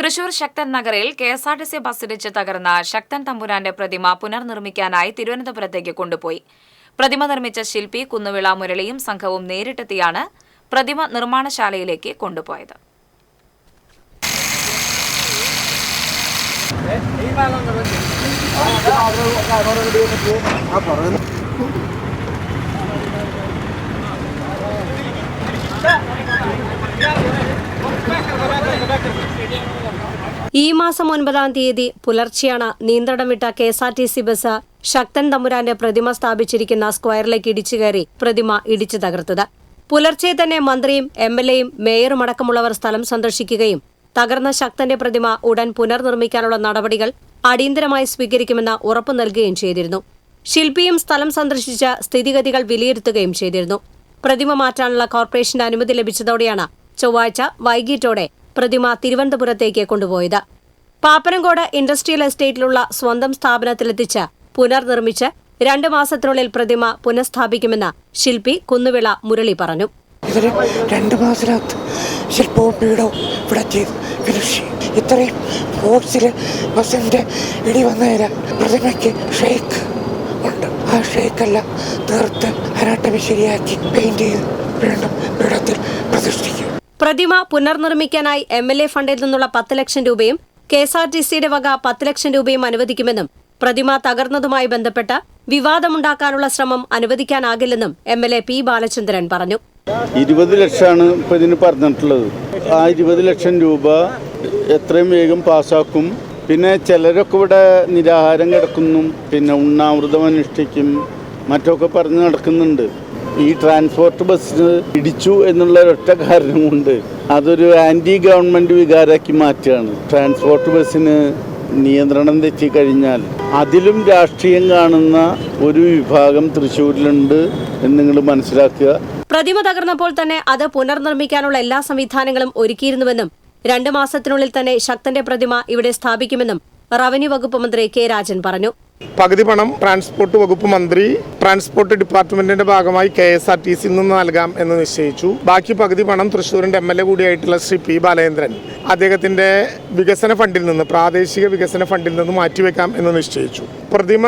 തൃശൂർ ശക്തൻ നഗറിൽ K S R T C ബസ്സിടിച്ച് തകർന്ന ശക്തൻ തമ്പുരാന്റെ പ്രതിമ പുനർനിർമ്മിക്കാനായി തിരുവനന്തപുരത്തേക്ക് കൊണ്ടുപോയി പ്രതിമ നിർമ്മിച്ച ശില്പി കുന്നുവിള മുരളിയും സംഘവും നേരിട്ടെത്തിയാണ് പ്രതിമ നിർമ്മാണശാലയിലേക്ക് കൊണ്ടുപോയത് മാസം ഒൻപതാം തീയതി പുലർച്ചെയാണ് നിയന്ത്രണം വിട്ട K S R T C bus Sakthan തമ്പുരാന്റെ പ്രതിമ സ്ഥാപിച്ചിരിക്കുന്ന സ്ക്വയറിലേക്ക് ഇടിച്ചു കയറി പ്രതിമ ഇടിച്ചു തകർത്തത്. പുലർച്ചെ തന്നെ മന്ത്രിയും എം എൽ എയും മേയറും അടക്കമുള്ളവർ സ്ഥലം സന്ദർശിക്കുകയും തകർന്ന ശക്തന്റെ പ്രതിമ ഉടൻ പുനർനിർമ്മിക്കാനുള്ള നടപടികൾ അടിയന്തരമായി സ്വീകരിക്കുമെന്ന് ഉറപ്പു നൽകുകയും ചെയ്തിരുന്നു. ശില്പിയും സ്ഥലം സന്ദർശിച്ച സ്ഥിതിഗതികൾ വിലയിരുത്തുകയും ചെയ്തിരുന്നു. പ്രതിമ മാറ്റാനുള്ള കോർപ്പറേഷന്റെ അനുമതി ലഭിച്ചതോടെയാണ് ചൊവ്വാഴ്ച വൈകിട്ടോടെ പ്രതിമ തിരുവനന്തപുരത്തേക്ക് കൊണ്ടുപോയത്. പാപ്പനംകോട് ഇൻഡസ്ട്രിയൽ എസ്റ്റേറ്റിലുള്ള സ്വന്തം സ്ഥാപനത്തിലെത്തിച്ച് പുനർനിർമ്മിച്ച് രണ്ട് മാസത്തിനുള്ളിൽ പ്രതിമ പുനഃസ്ഥാപിക്കുമെന്ന് ശില്പി കുന്നുവിള മുരളി പറഞ്ഞു. രണ്ട് ഇവിടെ ഇത്രയും ഇടി പ്രതിമയ്ക്ക് ശരിയാക്കി പെയിന്റ് ചെയ്ത് വീണ്ടും പീഠത്തിൽ പ്രതിഷ്ഠിക്കും. പ്രതിമ പുനർനിർമ്മിക്കാനായി എം എൽ എ ഫണ്ടിൽ നിന്നുള്ള പത്ത് ലക്ഷം രൂപയും കെ എസ് ആർ ടി സിയുടെ വക പത്ത് ലക്ഷം രൂപയും അനുവദിക്കുമെന്നും പ്രതിമ തകർന്നതുമായി ബന്ധപ്പെട്ട് വിവാദമുണ്ടാക്കാനുള്ള ശ്രമം അനുവദിക്കാനാകില്ലെന്നും M L A P Balachandran പറഞ്ഞു. ഇരുപത് ലക്ഷമാണ് ഇപ്പൊ ഇതിന് പറഞ്ഞിട്ടുള്ളത്. ആ ഇരുപത് ലക്ഷം രൂപ എത്രയും വേഗം പാസാക്കും. പിന്നെ ചിലരൊക്കെ ഇവിടെ നിരാഹാരം കിടക്കുന്നു പിന്നെ ഉണ്ണാമൃതം അനുഷ്ഠിക്കും മറ്റൊക്കെ പറഞ്ഞ് നടക്കുന്നുണ്ട്. ഈ ട്രാൻസ്പോർട്ട് ബസ്സിന് പിടിച്ചു എന്നുള്ള ഒറ്റ കാരണം അതൊരു ആന്റി ഗവൺമെന്റ് വികാരമാക്കി മാറ്റുകയാണ്. ട്രാൻസ്പോർട്ട് ബസ്സിന് നിയന്ത്രണം തെറ്റിക്കഴിഞ്ഞാൽ അതിലും രാഷ്ട്രീയം കാണുന്ന ഒരു വിഭാഗം തൃശ്ശൂരിലുണ്ട് എന്ന് നിങ്ങൾ മനസ്സിലാക്കുക. പ്രതിമ തകർന്നപ്പോൾ തന്നെ അത് പുനർനിർമ്മിക്കാനുള്ള എല്ലാ സംവിധാനങ്ങളും ഒരുക്കിയിരുന്നുവെന്നും രണ്ട് മാസത്തിനുള്ളിൽ തന്നെ ശക്തന്റെ പ്രതിമ ഇവിടെ സ്ഥാപിക്കുമെന്നും റവന്യൂ വകുപ്പ് മന്ത്രി കെ രാജൻ പറഞ്ഞു. പകുതി പണം ട്രാൻസ്പോർട്ട് വകുപ്പ് മന്ത്രി ട്രാൻസ്പോർട്ട് ഡിപ്പാർട്ട്മെന്റിന്റെ ഭാഗമായി കെ എസ് ആർ ടി സിയിൽ നിന്ന് നൽകാം എന്ന് നിശ്ചയിച്ചു. ബാക്കി പകുതി പണം തൃശ്ശൂരിന്റെ എം എൽ എ കൂടിയായിട്ടുള്ള ശ്രീ പി ബാലേന്ദ്രൻ അദ്ദേഹത്തിന്റെ വികസന ഫണ്ടിൽ നിന്ന് പ്രാദേശിക വികസന ഫണ്ടിൽ നിന്ന് മാറ്റിവെക്കാം എന്ന് നിശ്ചയിച്ചു. പ്രതിമ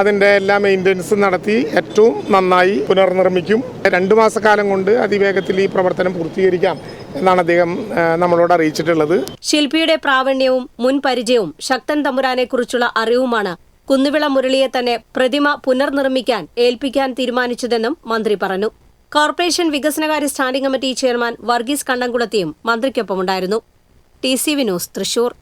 അതിന്റെ എല്ലാ മെയിന്റനൻസും നടത്തി ഏറ്റവും നന്നായി പുനർനിർമ്മിക്കും. രണ്ട് മാസക്കാലം കൊണ്ട് അതിവേഗത്തിൽ ഈ പ്രവർത്തനം പൂർത്തീകരിക്കാം എന്നാണ് അദ്ദേഹം നമ്മളോട് അറിയിച്ചിട്ടുള്ളത്. ശില്പിയുടെ പ്രാവണ്യവും മുൻ പരിചയവും ശക്തൻ തമ്പുരാനെക്കുറിച്ചുള്ള അറിവുമാണ് കുന്നുവിള മുരളിയെ തന്നെ പ്രതിമ പുനർനിർമ്മിക്കാൻ ഏൽപ്പിക്കാൻ തീരുമാനിച്ചതെന്നും മന്ത്രി പറഞ്ഞു. കോർപ്പറേഷൻ വികസനകാര്യ സ്റ്റാൻഡിംഗ് കമ്മിറ്റി ചെയർമാൻ വർഗീസ് കണ്ണംകുളത്തിയും മന്ത്രിക്കൊപ്പമുണ്ടായിരുന്നു. T C V news Thrissur.